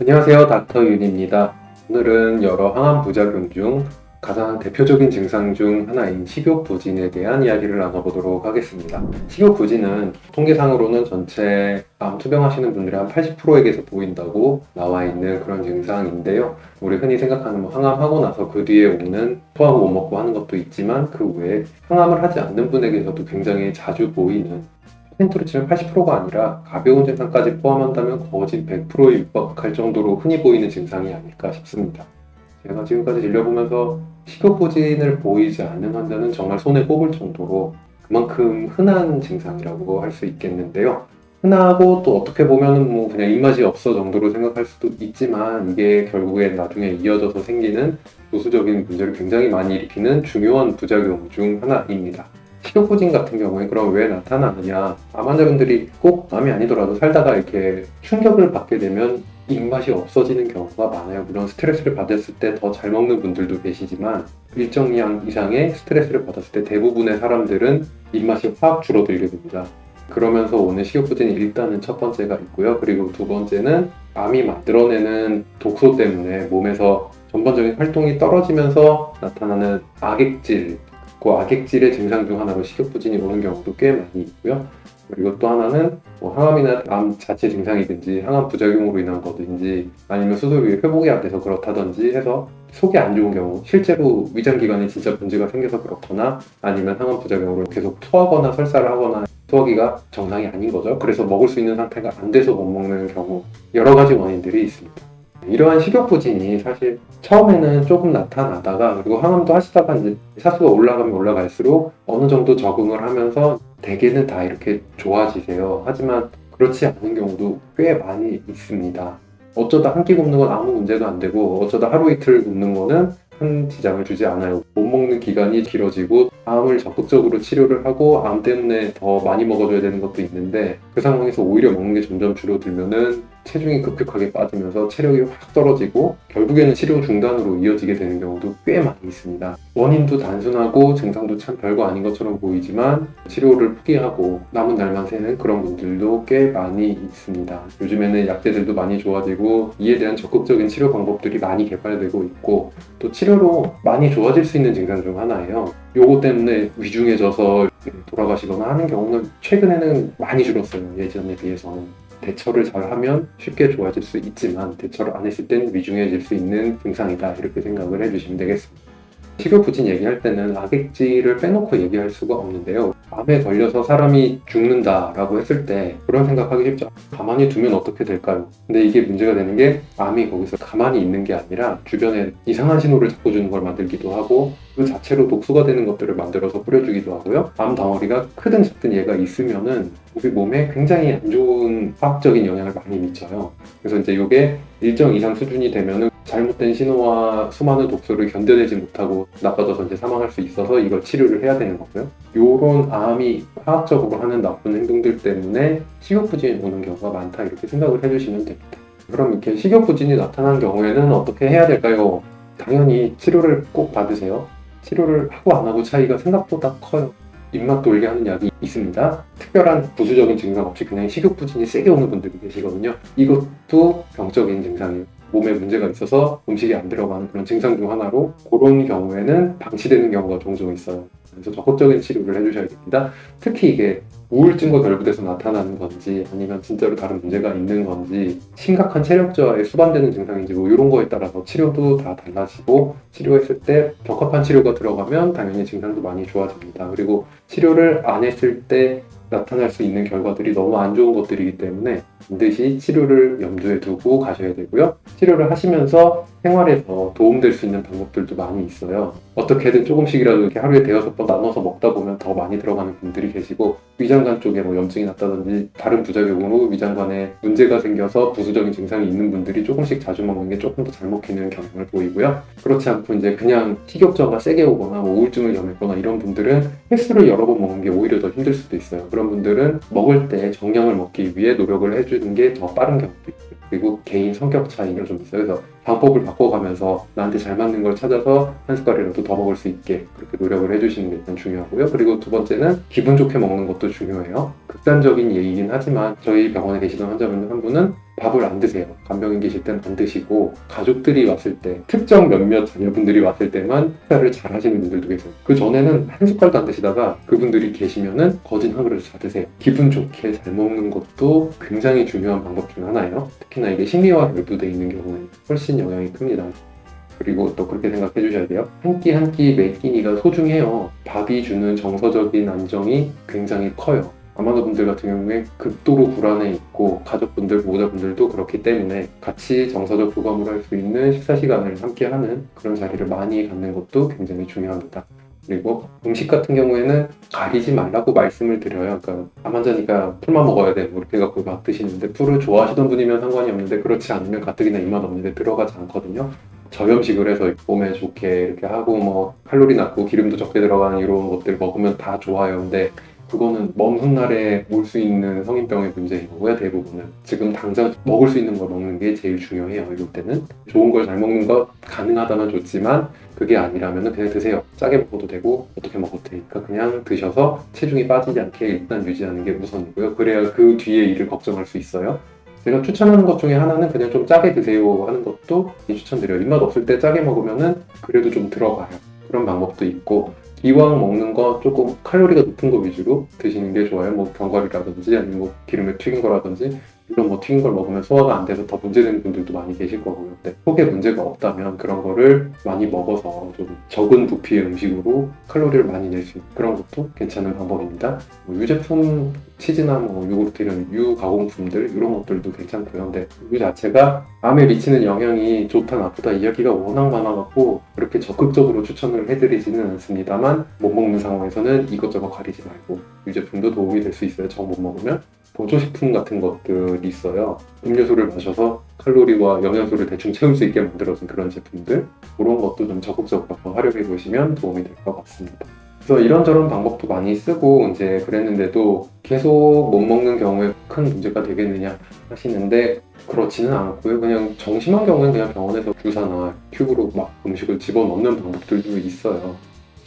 안녕하세요. 닥터 윤입니다. 오늘은 여러 항암 부작용 중 가장 대표적인 증상 중 하나인 식욕부진에 대한 이야기를 나눠보도록 하겠습니다. 식욕부진은 통계상으로는 전체 암 투병하시는 분들의 한 80%에게서 보인다고 나와 있는 그런 증상인데요. 우리 흔히 생각하는 뭐 항암하고 나서 그 뒤에 오는 토하고 못 먹고 하는 것도 있지만 그 외에 항암을 하지 않는 분에게서도 굉장히 자주 보이는 퍼센트로 치면 80%가 아니라 가벼운 증상까지 포함한다면 거진 100%에 육박할 정도로 흔히 보이는 증상이 아닐까 싶습니다. 제가 지금까지 진료보면서 식욕부진을 보이지 않는 환자는 정말 손에 꼽을 정도로 그만큼 흔한 증상이라고 할 수 있겠는데요. 흔하고 또 어떻게 보면은 뭐 그냥 입맛이 없어 정도로 생각할 수도 있지만 이게 결국엔 나중에 이어져서 생기는 부수적인 문제를 굉장히 많이 일으키는 중요한 부작용 중 하나입니다. 식욕부진 같은 경우에 그럼 왜 나타나느냐? 암 환자분들이 꼭 암이 아니더라도 살다가 이렇게 충격을 받게 되면 입맛이 없어지는 경우가 많아요. 물론 스트레스를 받았을 때 더 잘 먹는 분들도 계시지만 일정량 이상의 스트레스를 받았을 때 대부분의 사람들은 입맛이 확 줄어들게 됩니다. 그러면서 오는 식욕부진이 일단은 첫 번째가 있고요. 그리고 두 번째는 암이 만들어내는 독소 때문에 몸에서 전반적인 활동이 떨어지면서 나타나는 악액질, 그 악액질의 증상 중 하나로 식욕부진이 오는 경우도 꽤 많이 있고요. 그리고 또 하나는 뭐 항암이나 암 자체 증상이든지 항암 부작용으로 인한 거든지 아니면 수술 후에 회복이 안 돼서 그렇다든지 해서 속이 안 좋은 경우 실제로 위장 기관에 진짜 문제가 생겨서 그렇거나 아니면 항암 부작용으로 계속 토하거나 설사를 하거나 소화기가 정상이 아닌 거죠. 그래서 먹을 수 있는 상태가 안 돼서 못 먹는 경우 여러 가지 원인들이 있습니다. 이러한 식욕 부진이 사실 처음에는 조금 나타나다가 그리고 항암도 하시다가 사수가 올라가면 올라갈수록 어느 정도 적응을 하면서 대개는 다 이렇게 좋아지세요. 하지만 그렇지 않은 경우도 꽤 많이 있습니다. 어쩌다 한 끼 굶는 건 아무 문제가 안 되고 어쩌다 하루 이틀 굶는 거는 큰 지장을 주지 않아요. 못 먹는 기간이 길어지고 암을 적극적으로 치료를 하고 암 때문에 더 많이 먹어줘야 되는 것도 있는데 그 상황에서 오히려 먹는 게 점점 줄어들면은 체중이 급격하게 빠지면서 체력이 확 떨어지고 결국에는 치료 중단으로 이어지게 되는 경우도 꽤 많이 있습니다. 원인도 단순하고 증상도 참 별거 아닌 것처럼 보이지만 치료를 포기하고 남은 날만 새는 그런 분들도 꽤 많이 있습니다. 요즘에는 약제들도 많이 좋아지고 이에 대한 적극적인 치료 방법들이 많이 개발되고 있고 또 치료로 많이 좋아질 수 있는 증상 중 하나예요. 요거 때문에 위중해져서 돌아가시거나 하는 경우는 최근에는 많이 줄었어요. 예전에 비해서는. 대처를 잘 하면 쉽게 좋아질 수 있지만 대처를 안 했을 땐 위중해질 수 있는 증상이다. 이렇게 생각을 해주시면 되겠습니다. 식욕부진 얘기할 때는 악액질을 빼놓고 얘기할 수가 없는데요. 암에 걸려서 사람이 죽는다라고 했을 때 그런 생각하기 쉽죠. 가만히 두면 어떻게 될까요? 근데 이게 문제가 되는 게 암이 거기서 가만히 있는 게 아니라 주변에 이상한 신호를 자꾸 주는 걸 만들기도 하고 그 자체로 독소가 되는 것들을 만들어서 뿌려주기도 하고요. 암 덩어리가 크든 작든 얘가 있으면은 우리 몸에 굉장히 안 좋은 화학적인 영향을 많이 미쳐요. 그래서 이제 이게 일정 이상 수준이 되면은 잘못된 신호와 수많은 독소를 견뎌내지 못하고 나빠져서 이제 사망할 수 있어서 이걸 치료를 해야 되는 거고요. 요런 암이 화학적으로 하는 나쁜 행동들 때문에 식욕부진이 오는 경우가 많다 이렇게 생각을 해주시면 됩니다. 그럼 이렇게 식욕부진이 나타난 경우에는 어떻게 해야 될까요? 당연히 치료를 꼭 받으세요. 치료를 하고 안 하고 차이가 생각보다 커요. 입맛 돌게 하는 약이 있습니다. 특별한 부수적인 증상 없이 그냥 식욕부진이 세게 오는 분들이 계시거든요. 이것도 병적인 증상이에요. 몸에 문제가 있어서 음식이 안 들어가는 그런 증상 중 하나로 그런 경우에는 방치되는 경우가 종종 있어요. 그래서 적극적인 치료를 해주셔야 됩니다. 특히 이게 우울증과 결부돼서 나타나는 건지 아니면 진짜로 다른 문제가 있는 건지 심각한 체력 저하에 수반되는 증상인지 뭐 이런 거에 따라서 치료도 다 달라지고 치료했을 때 적합한 치료가 들어가면 당연히 증상도 많이 좋아집니다. 그리고 치료를 안 했을 때 나타날 수 있는 결과들이 너무 안 좋은 것들이기 때문에 반드시 치료를 염두에 두고 가셔야 되고요. 치료를 하시면서 생활에서 도움될 수 있는 방법들도 많이 있어요. 어떻게든 조금씩이라도 이렇게 하루에 대여섯 번 나눠서 먹다 보면 더 많이 들어가는 분들이 계시고 위장관 쪽에 뭐 염증이 났다든지 다른 부작용으로 위장관에 문제가 생겨서 부수적인 증상이 있는 분들이 조금씩 자주 먹는 게 조금 더 잘 먹히는 경향을 보이고요. 그렇지 않고 이제 그냥 식욕저가 세게 오거나 뭐 우울증을 겸했거나 이런 분들은 횟수를 여러 번 먹는 게 오히려 더 힘들 수도 있어요. 그런 분들은 먹을 때 정량을 먹기 위해 노력을 해 주는 게 더 빠른 경우도 있고요. 그리고 개인 성격 차이가 좀 있어요. 그래서 방법을 바꿔가면서 나한테 잘 맞는 걸 찾아서 한 숟갈이라도 더 먹을 수 있게 그렇게 노력을 해주시는 게 일단 중요하고요. 그리고 두 번째는 기분 좋게 먹는 것도 중요해요. 극단적인 예이긴 하지만 저희 병원에 계시던 환자분 한 분은 밥을 안 드세요. 간병인 계실 땐 안 드시고 가족들이 왔을 때 특정 몇몇 자녀분들이 왔을 때만 식사를 잘 하시는 분들도 계세요. 그 전에는 한 숟갈도 안 드시다가 그분들이 계시면은 거진 한 그릇을 다 드세요. 기분 좋게 잘 먹는 것도 굉장히 중요한 방법 중 하나예요. 특히나 이게 심리와 결부되어 있는 경우는 훨씬 영향이 큽니다. 그리고 또 그렇게 생각해 주셔야 돼요. 한 끼 한 끼 매 끼니가 소중해요. 밥이 주는 정서적인 안정이 굉장히 커요. 아마도 분들 같은 경우에 극도로 불안해 있고 가족분들, 보호자분들도 그렇기 때문에 같이 정서적 교감을 할 수 있는 식사 시간을 함께 하는 그런 자리를 많이 갖는 것도 굉장히 중요합니다. 그리고 음식 같은 경우에는 가리지 말라고 말씀을 드려요. 그러니까 암 환자니까 풀만 먹어야 돼. 뭐 이렇게 갖고 막 드시는데 풀을 좋아하시던 분이면 상관이 없는데 그렇지 않으면 가뜩이나 입맛 없는데 들어가지 않거든요. 저염식을 해서 몸에 좋게 이렇게 하고 뭐 칼로리 낮고 기름도 적게 들어가는 이런 것들 먹으면 다 좋아요. 근데 그거는 먼 훗날에 올 수 있는 성인병의 문제인 거고요, 대부분은. 지금 당장 먹을 수 있는 걸 먹는 게 제일 중요해요, 이럴 때는. 좋은 걸 잘 먹는 거 가능하다면 좋지만, 그게 아니라면 그냥 드세요. 짜게 먹어도 되고, 어떻게 먹어도 되니까 그냥 드셔서 체중이 빠지지 않게 일단 유지하는 게 우선이고요. 그래야 그 뒤에 일을 걱정할 수 있어요. 제가 추천하는 것 중에 하나는 그냥 좀 짜게 드세요 하는 것도 추천드려요. 입맛 없을 때 짜게 먹으면은 그래도 좀 들어가요. 그런 방법도 있고, 이왕 먹는 거 조금 칼로리가 높은 거 위주로 드시는 게 좋아요. 뭐 견과류라든지 아니면 뭐 기름에 튀긴 거라든지 이런 뭐 튀긴 걸 먹으면 소화가 안 돼서 더 문제되는 분들도 많이 계실 거고요. 근데 속에 문제가 없다면 그런 거를 많이 먹어서 좀 적은 부피의 음식으로 칼로리를 많이 낼 수 있는 그런 것도 괜찮은 방법입니다. 뭐 유제품 치즈나 뭐 요구르트 이런 유 가공품들 이런 것들도 괜찮고요. 근데 이 자체가 암에 미치는 영향이 좋다 나쁘다 이야기가 워낙 많아갖고 그렇게 적극적으로 추천을 해드리지는 않습니다만 못 먹는 상황에서는 이것저것 가리지 말고 유제품도 도움이 될 수 있어요. 저 못 먹으면 보조식품 같은 것들이 있어요. 음료수를 마셔서 칼로리와 영양소를 대충 채울 수 있게 만들어진 그런 제품들 그런 것도 좀 적극적으로 활용해 보시면 도움이 될 것 같습니다. 그래서 이런저런 방법도 많이 쓰고 이제 그랬는데도 계속 못 먹는 경우에 큰 문제가 되겠느냐 하시는데 그렇지는 않고요. 그냥 정심한 경우는 그냥 병원에서 주사나 튜브로 막 음식을 집어넣는 방법들도 있어요.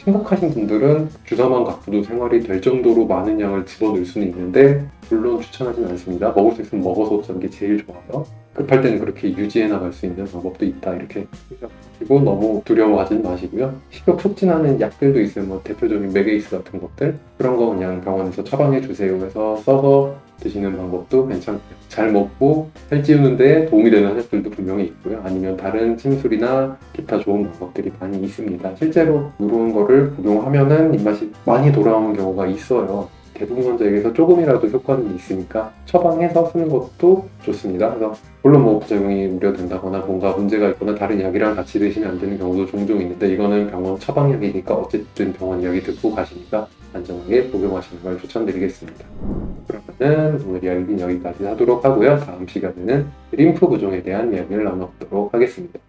심각하신 분들은 주사만 갖고도 생활이 될 정도로 많은 양을 집어넣을 수는 있는데 물론 추천하진 않습니다. 먹을 수 있으면 먹어서 먹는 게 제일 좋아요. 급할 때는 그렇게 유지해 나갈 수 있는 방법도 있다 이렇게 생각 하시고 너무 두려워하지는 마시고요. 식욕 촉진하는 약들도 있어요. 뭐 대표적인 메게이스 같은 것들 그런 거 그냥 병원에서 처방해 주세요 해서 써서 드시는 방법도 괜찮고요. 잘 먹고 살 찌우는데 도움이 되는 한약들도 분명히 있고요. 아니면 다른 침술이나 기타 좋은 방법들이 많이 있습니다. 실제로 이런 거를 복용하면은 입맛이 많이 돌아오는 경우가 있어요. 대부분 환자에게서 조금이라도 효과는 있으니까 처방해서 쓰는 것도 좋습니다. 그래서 물론 뭐 부작용이 우려된다거나 뭔가 문제가 있거나 다른 약이랑 같이 드시면 안 되는 경우도 종종 있는데 이거는 병원 처방약이니까 어쨌든 병원 이야기 듣고 가시니까 안전하게 복용하시는 걸 추천드리겠습니다. 그러면은 오늘 이야기는 여기까지 하도록 하고요. 다음 시간에는 림프 부종에 대한 이야기를 나눠보도록 하겠습니다.